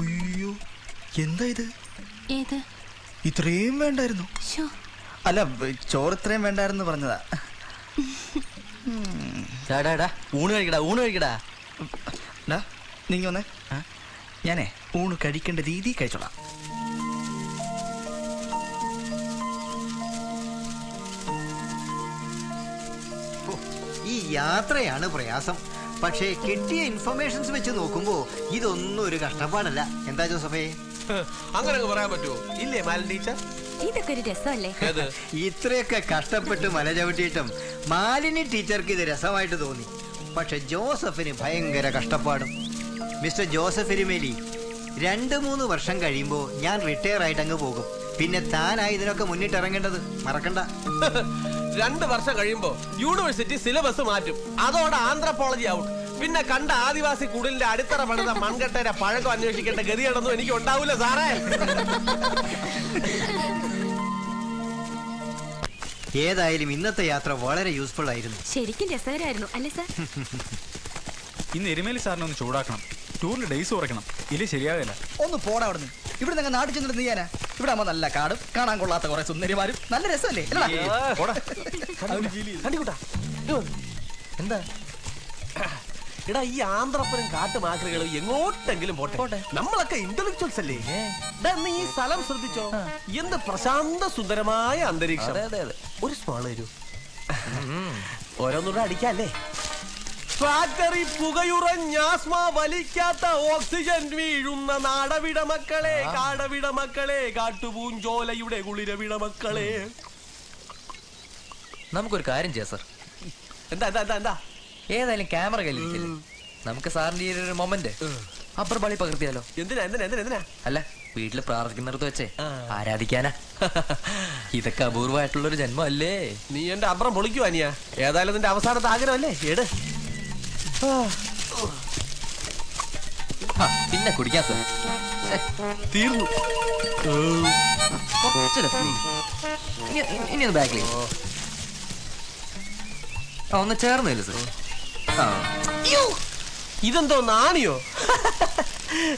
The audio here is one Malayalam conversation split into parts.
അയ്യോ എന്താ ഇത്? ഏത്? ഇത്രയും വേണ്ടായിരുന്നു. അല്ല ചോറ് ഇത്രയും വേണ്ടായിരുന്നു പറഞ്ഞതാ. ഡാടാ ഊണ് കഴിക്കടാ ഊണ് കഴിക്കടാ. ഡാ നീങ്ങി വന്നേ. ഞാനേ ഊണ് കഴിക്കേണ്ട രീതി കഴിച്ചോളാം. ഈ യാത്രയാണ് പ്രയാസം. പക്ഷേ കിട്ടിയ ഇൻഫർമേഷൻസ് വെച്ച് നോക്കുമ്പോ ഇതൊന്നും ഒരു കഷ്ടപ്പാടല്ല. എന്താ ജോസഫേ? അങ്ങനെ അങ്ങ് പറയാൻ പറ്റുമോ? ഇല്ലേ മാലൻ ടീച്ചർ? ഇതൊക്കെ ഒരു രസമല്ലേ? ഇത്രയൊക്കെ കഷ്ടപ്പെട്ട് മല ചവിട്ടിയിട്ടും മാലിനി ടീച്ചർക്ക് ഇത് രസമായിട്ട് തോന്നി. പക്ഷെ ജോസഫിന് ഭയങ്കര കഷ്ടപ്പാടും. മിസ്റ്റർ ജോസഫ് എരുമേലി രണ്ട് മൂന്ന് വർഷം കഴിയുമ്പോൾ ഞാൻ റിട്ടയർ ആയിട്ട് അങ്ങ് പോകും. പിന്നെ താനായി ഇതിനൊക്കെ മുന്നിട്ടിറങ്ങേണ്ടത്. മറക്കണ്ട. രണ്ട് വർഷം കഴിയുമ്പോ യൂണിവേഴ്സിറ്റി സിലബസ് മാറ്റും. അതോടെ ആന്ത്രപ്പോളജി ഔട്ട് പിന്നെ കണ്ട ആദിവാസി കുടിലിന്റെ അടിത്തറ പണിത മൺകട്ടയുടെ പഴക്കം അന്വേഷിക്കേണ്ട ഗതിയാണെന്നും എനിക്ക് ഉണ്ടാവൂല സാറേ. ഏതായാലും ഇന്നത്തെ യാത്ര വളരെ യൂസ്ഫുൾ ആയിരുന്നു. ശരിക്കും രസകരമായിരുന്നു അല്ലേ സാർ? ഇന്ന് എരുമേലി സാറിനെ ഒന്ന് ചൂടാക്കണം. ടൂറിന് ഡേയ്സ് കുറയ്ക്കണം. ഇല്ലേ ശരിയാകില്ല ഒന്ന് പോടാ അവിടുന്ന്. ഇവിടെ നിങ്ങൾ നാട്ടിൽ ചെന്നിട്ട് നീ ചെയ്യാനാ ഇവിടെ ആകുമ്പോ നല്ല കാടും കാണാൻ കൊള്ളാത്ത കുറെ സുന്ദരിമാരും. നല്ല രസമല്ലേ? എന്താ? എടാ ഈ ആന്ധ്രപ്പനും കാട്ടുമാക്രികളും എങ്ങോട്ടെങ്കിലും പോട്ടെ. നമ്മളൊക്കെ ഇന്റലക്ച്വൽസ് അല്ലേ? എടാ, നീ ഈ സ്ഥലം ശ്രദ്ധിച്ചോ? എന്ത് പ്രശാന്ത സുന്ദരമായ അന്തരീക്ഷം. അതെ അതെ അതെ. ഒരു സ്മാൾ തരൂ. ഓരോന്നൂടെ അടിക്കല്ലേ? ഫാക്ടറി പുകയുറഞ്ഞാസ്മ വലിക്കാത്ത ഓക്സിജൻ വീഴുന്ന നാടവിട മക്കളെ കാടവിട മക്കളെ കാട്ടുപൂഞ്ചോലയുടെ കുളിരവിട മക്കളെ. നമുക്കൊരു കാര്യം ചെയ്യാം സാർ. എന്താ എന്താ എന്താ എന്താ? ഏതായാലും ക്യാമറ കയ്യിലിരിക്കില്ലേ? നമുക്ക് സാറിന്റെ ഈ ഒരു മൊമെന്റ് അപ്പുറം പളി പകർത്തിയാലോ? എന്തിനാ എന്തിനാ എന്തിനാ എന്തിനാ? അല്ല വീട്ടിൽ പ്രാർത്ഥിക്കുന്നിടത്ത് വെച്ചേ. ആരാധിക്കാനാ? ഇതൊക്കെ അപൂർവമായിട്ടുള്ള ഒരു ജന്മം അല്ലേ നീ എന്റെ അപ്പുറം പൊളിക്കുവാനിയാ ഏതായാലും നിന്റെ അവസാനത്തെ ആഗ്രഹമല്ലേ? എട്. പിന്നെ കുടിക്കാം സാർ തീർന്നു. ഇനി ഒന്ന് ബാക്കിൽ ഒന്ന് ചേർന്നില്ല സാർ ഇതെന്തോ നാണിയോ?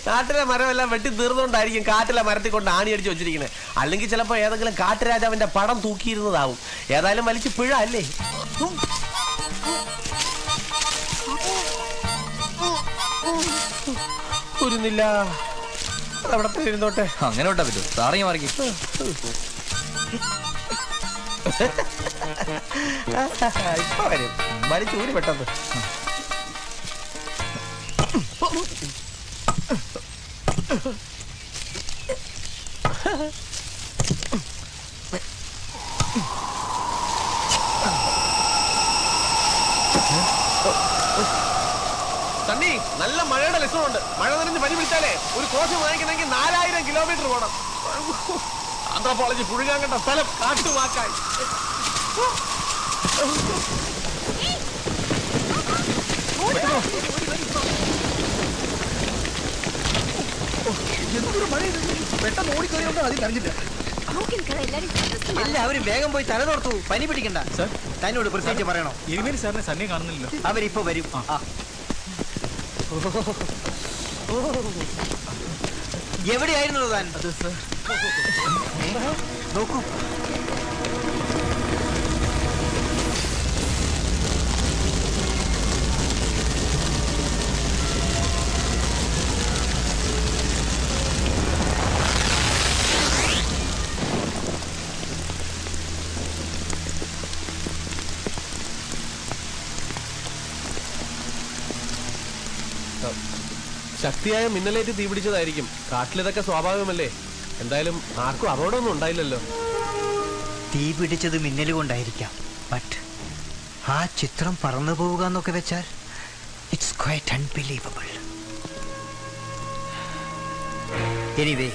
നാട്ടിലെ മരമെല്ലാം വെട്ടി തീർന്നുകൊണ്ടായിരിക്കും കാട്ടിലെ മരത്തിൽ കൊണ്ട് ആണി അടിച്ച് വെച്ചിരിക്കുന്നത് അല്ലെങ്കിൽ ചിലപ്പോ ഏതെങ്കിലും കാട്ടുരാജാവിന്റെ പടം തൂക്കിയിരുന്നതാവും. ഏതായാലും വലിച്ചു പിഴ അല്ലേ? ഉം. അവിടെ അങ്ങനെ വിട്ടാ പറ്റുമോ സാറിങ്ങി മാറിക്കും. ഇപ്പൊ വരും. വലിച്ചു ഊരി പെട്ടെന്ന് നല്ല മഴയുടെ ലക്ഷണമുണ്ട് മഴ നനഞ്ഞ് പനി പിടിച്ചാലേ ഒരു കോശം വാങ്ങിക്കണമെങ്കിൽ നാലായിരം കിലോമീറ്റർ പോകണം ആന്ത്രപ്പോളജി പുഴുകാൻ കണ്ട സ്ഥലം കാട്ടുവാക്കായി എന്തൊരു മഴ? പെട്ടെന്ന് ഓടിക്കറിയുണ്ടോ അതിൽ അറിഞ്ഞില്ല. എല്ലാവരും വേഗം പോയി തല തോർത്തു പനി പിടിക്കണ്ട. സർ. തന്നോട് പ്രത്യേകിച്ച് പറയണോ? എരുമേലി സാറിനെ സണ്ണി കാണുന്നില്ലല്ലോ. അവരിപ്പോ വരും. ആ. എവിടെയായിരുന്നു താൻ? നോക്കൂ. ശക്തിയായ മിന്നലേറ്റ് തീപിടിച്ചതായിരിക്കും കാട്ടിലിതൊക്കെ സ്വാഭാവികമല്ലേ? എന്തായാലും ആർക്കും അപകടമൊന്നും ഉണ്ടായില്ലല്ലോ. തീ പിടിച്ചത് മിന്നൽ ബട്ട് ആ ചിത്രം പറന്നു പോവുക എന്നൊക്കെ വെച്ചാൽ it's quite unbelievable anyway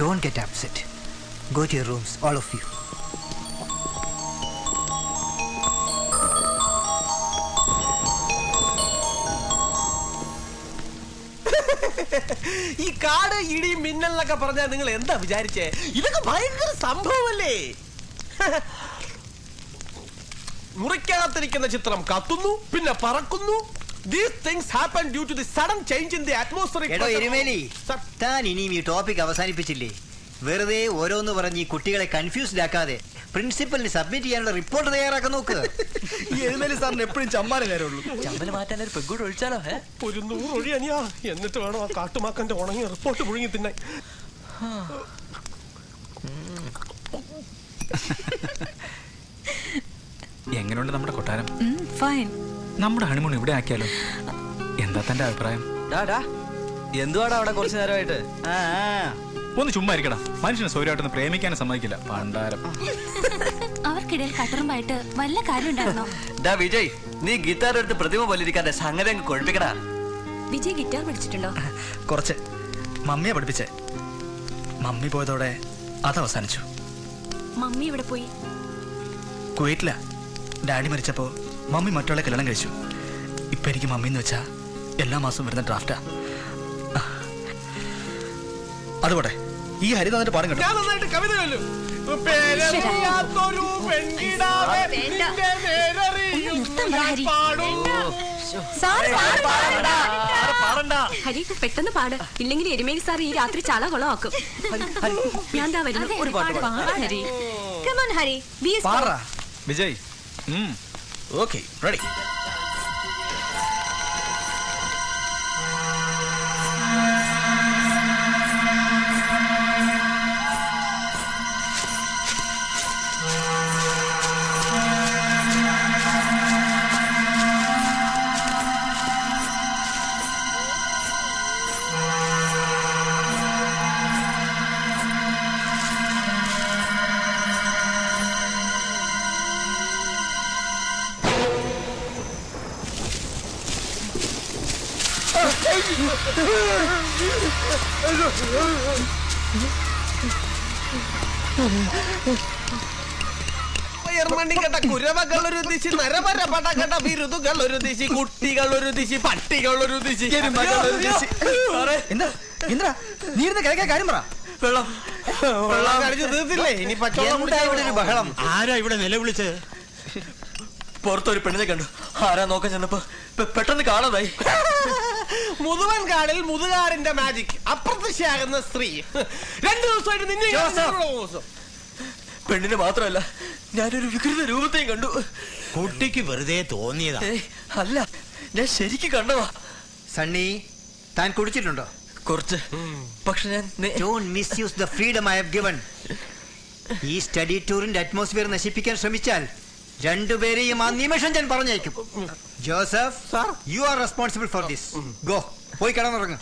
don't get upset go to your rooms all of you ഈ കാട് ഇടി മിന്നൽ എന്നൊക്കെ പറഞ്ഞാൽ നിങ്ങൾ എന്താ വിചാരിച്ചേ? ഇതൊക്കെ ഭയങ്കര സംഭവമല്ലേ? മുറിക്കകത്തിരിക്കുന്ന ചിത്രം കത്തുന്നു പിന്നെ പറക്കുന്നു. These things happen due to the sudden change in the atmospheric എടോ pressure. എരുമേലി Sir, താൻ ഇനിയും ഈ ടോപ്പിക് അവസാനിപ്പിച്ചില്ലേ? വെറുതെ ഓരോന്ന് പറഞ്ഞ് ഈ കുട്ടികളെ കൺഫ്യൂസ്ഡ് ആക്കാതെ. പ്രിൻസിപ്പലിന് സബ്മിറ്റ് ചെയ്യാനുള്ള റിപ്പോർട്ട് തയ്യാറാക്കാൻ നോക്ക്. ഈ എഴുന്നേലി സാറിന് എപ്പോഴും ചമ്മാനെ നേരമുള്ളൂ. ചമ്മൽ മാറ്റാൻ ഒരു പെഗ്ഗൂടെ ഒഴിച്ചാലോ ഒരു നൂറ് ഒഴി അനിയാ എന്നിട്ട് വേണം ആ കാട്ടുമാക്കന്റെ ഉണങ്ങിയ റിപ്പോർട്ട് മുഴുങ്ങി തിന്നാൻ. എങ്ങനെയുണ്ട് നമ്മുടെ കൊട്ടാരം? ഫൈൻ നമ്മുടെ ഹണിമൂൺ ഇവിടെ ആക്കിയാലോ? എന്താ തന്റെ അഭിപ്രായം? ഡാ ഡാ. എന്തുവാടാ അവിടെ കുറച്ചു നേരമായിട്ട്? ആ ആ. ഒന്ന് ചുമ്മാ ഇരിക്കടാ. മനുഷ്യനെ സൗകര്യമായിട്ടൊന്ന് പ്രേമിക്കാനും സമ്മതിക്കില്ല. പണ്ടാരം അവർക്കിടയിൽ കട്ടറുമ്പായിട്ട് വല്ല കാര്യം ഉണ്ടായിരുന്നോ? ഡാ വിജയ് നീ ഗിറ്റാർ എടുത്ത് പ്രതിമ പോലിരിക്കാതെ സംഗതി അങ്ങ് കൊഴിപ്പിക്കടാ. വിജയ് ഗിറ്റാർ പഠിച്ചിട്ടുണ്ടോ? കുറച്ച്. മമ്മിയെ പഠിപ്പിച്ചേ. മമ്മി പോയതോടെ അത് അവസാനിച്ചു. മമ്മി ഇവിടെ പോയി? കുവൈറ്റില. ഡാഡി മരിച്ചപ്പോ മമ്മി മറ്റുള്ള കല്യാണം കഴിച്ചു. ഇപ്പൊ എനിക്ക് മമ്മി എന്ന് വെച്ചാ എല്ലാ മാസവും വരുന്ന ഡ്രാഫ്റ്റാ. അതുപോട്ടെ. ഈ ഹരി തന്നിട്ട് പാടും കേട്ടോ. ഞാൻ നന്നായിട്ട് കവിത ചൊല്ലും പേരറിയാത്തൊരു പെൺകിടാവേ, വേണ്ട. നിന്റെ നേരറിയുന്നു നിർത്താൻ ഞാൻ ഹരി. പാടും. ഹരി പെട്ടെന്ന് പാട്. ഇല്ലെങ്കിൽ എരുമേലി സാർ ഈ രാത്രി ചാള കൊളമാക്കും. ഞാൻ ദാ വരുന്നു. ഒരു പാട്ട് Hari. Come on Hari. Vijay. Okay ready. ഉയർമണ്ണി കുരവകൾ ഒരു ദിശി നരപര പടകട വിരുതുകൾ ഒരു ദിശി കുട്ടികൾ ഒരു ദിശി പട്ടികൾ ഒരു ദിശി എന്താ? എന്താ? നീ ഇരുന്ന് കിഴക്കേ കാര്യം പറ. വെള്ളം. വെള്ളം കഴിച്ചു തീർത്തില്ലേ? ഇനി പച്ചവെള്ളം എന്താ ഇവിടെ ഒരു ബഹളം. ആരാ ഇവിടെ നിലവിളിച്ച്? പുറത്തൊരു പെണ്ണിനെ കണ്ടു. ആരാ നോക്കാൻ ചെന്നപ്പോ? പെട്ടെന്ന് കാണാതായി. മുതുവൻ കാടിൽ മുതുകാടിന്റെ മാജിക് അപ്രത്യക്ഷയാകുന്ന സ്ത്രീ. രണ്ടു ദിവസമായിട്ട് നിന്നെ പെണ്ണിന് ജോസഫ്. ഇവിടെ പെണ്ണിനെ മാത്രമല്ല ഞാനൊരു വികൃത രൂപത്തെയും കണ്ടു. കുട്ടിക്ക് വെറുതെ തോന്നിയതാ. അല്ല ഞാൻ ശരിക്കും കണ്ടതാ. സണ്ണി താൻ കുടിച്ചിട്ടുണ്ടോ? കുറച്ച്. പക്ഷെ ഞാൻ misuse the freedom I have given ഈ സ്റ്റഡി ടൂറിന്റെ അറ്റ്മോസ്ഫിയർ നശിപ്പിക്കാൻ ശ്രമിച്ചാൽ രണ്ടുപേരെയും ആ നിമിഷം ഞാൻ പറഞ്ഞേക്കും Joseph sir. You are responsible for this go പോയി കിടന്നുറങ്ങ.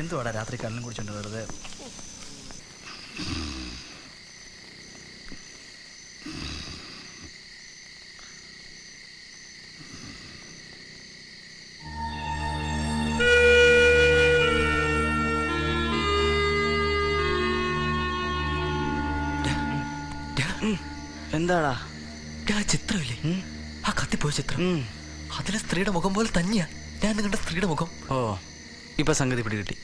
എന്തുവാടാ രാത്രി കള്ളും കുടിച്ചോണ്ട് വെറുതെ? എന്താടാ? ആ ചിത്രമില്ലേ? ആ കത്തിപ്പോയ ചിത്രം. അതിലെ സ്ത്രീയുടെ മുഖം പോലെ തന്നെയാ ഞാൻ നിങ്ങളുടെ സ്ത്രീയുടെ മുഖം. ഓ ഇപ്പൊ സംഗതി പിടി കിട്ടി.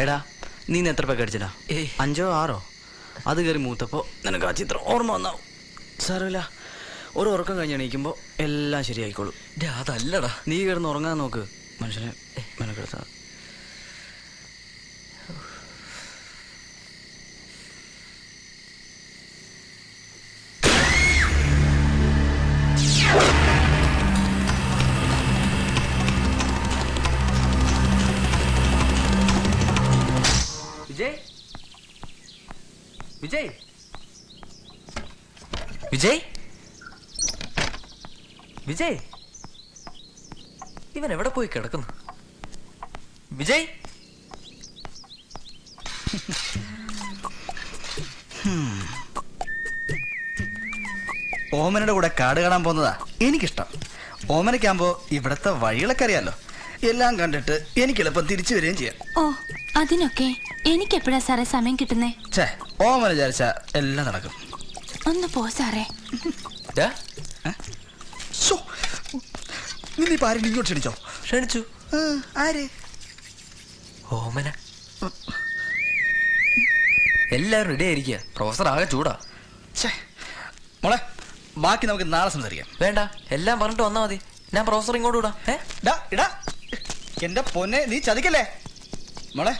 എടാ നീ എത്ര പേക്ക് അടിച്ചടാ? ഏയ്. അഞ്ചോ ആറോ? അത് കയറി മൂത്തപ്പോ നിനക്ക് ആ ചിത്രം ഓർമ്മ വന്നാവും സാരമില്ല. ഒരു ഉറക്കം കഴിഞ്ഞ് എണീക്കുമ്പോ എല്ലാം ശരിയായിക്കോളും. അതല്ലടാ. നീ കിടന്ന് ഉറങ്ങാൻ നോക്ക്. മനുഷ്യനെ മെനക്കെടുത്താ. വിജയ്. വിജയ്. വിജയ്. ഇവൻ എവിടെ പോയി കിടക്കുന്നു? വിജയ്. ഓമനയുടെ കൂടെ കാട് കാണാൻ പോകുന്നതാ എനിക്കിഷ്ടം. ഓമനയ്ക്കാകുമ്പോ ഇവിടത്തെ വഴികളൊക്കെ അറിയാലോ എല്ലാം കണ്ടിട്ട് എനിക്ക് എളുപ്പം തിരിച്ചു വരികയും ചെയ്യാം. ഓ അതിനൊക്കെ എനിക്ക് എപ്പോഴാ സാറേ സമയം കിട്ടുന്നേ? ഓമന വിചാരിച്ച എല്ലാം നടക്കും. ഒന്ന് പോ സാറേ. നിന്നെ ഇപ്പൊ ആരെങ്കിലും ഇങ്ങോട്ട് ക്ഷണിച്ചോ? ക്ഷണിച്ചു. ആര്? ഓമന. എല്ലാരും റെഡി ആയിരിക്കുക. പ്രൊഫസർ ആകെ ചൂടാ. ഛേ. മോളെ ബാക്കി നമുക്ക് നാളെ സംസാരിക്കാം. വേണ്ട. എല്ലാം പറഞ്ഞിട്ട് വന്നാ മതി. ഞാൻ പ്രൊഫസർ ഇങ്ങോട്ട് വിടാം. ഏ? ഇടാ. എന്റെ പൊന്നെ നീ ചതിക്കല്ലേ? മോളെ.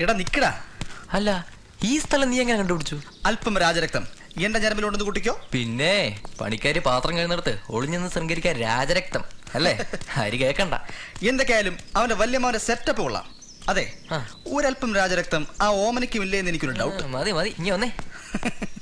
എടാ നിക്കടാ. അല്ല ഈ സ്ഥലം നീ എങ്ങനെ കണ്ടുപിടിച്ചു? അല്പം രാജരക്തം. എന്റെ ഞരമ്പിലുണ്ടെന്ന് കുട്ടിക്കോ? പിന്നെ പണിക്കാര് പാത്രം കഴിയുന്നിടത്ത് ഒളിഞ്ഞെന്ന് സംഘരിക്കാൻ രാജരക്തം അല്ലേ? ഹരി കേക്കണ്ട. എന്തൊക്കെയായാലും അവന്റെ വല്യമാവന്റെ സെറ്റപ്പ് കൊള്ളാം. അതെ. ഒരല്പം രാജരക്തം ആ ഓമനയ്ക്കും ഇല്ലേ എന്ന് എനിക്കൊരു ഡൗട്ട് മതി മതി. ഇനി വന്നേ.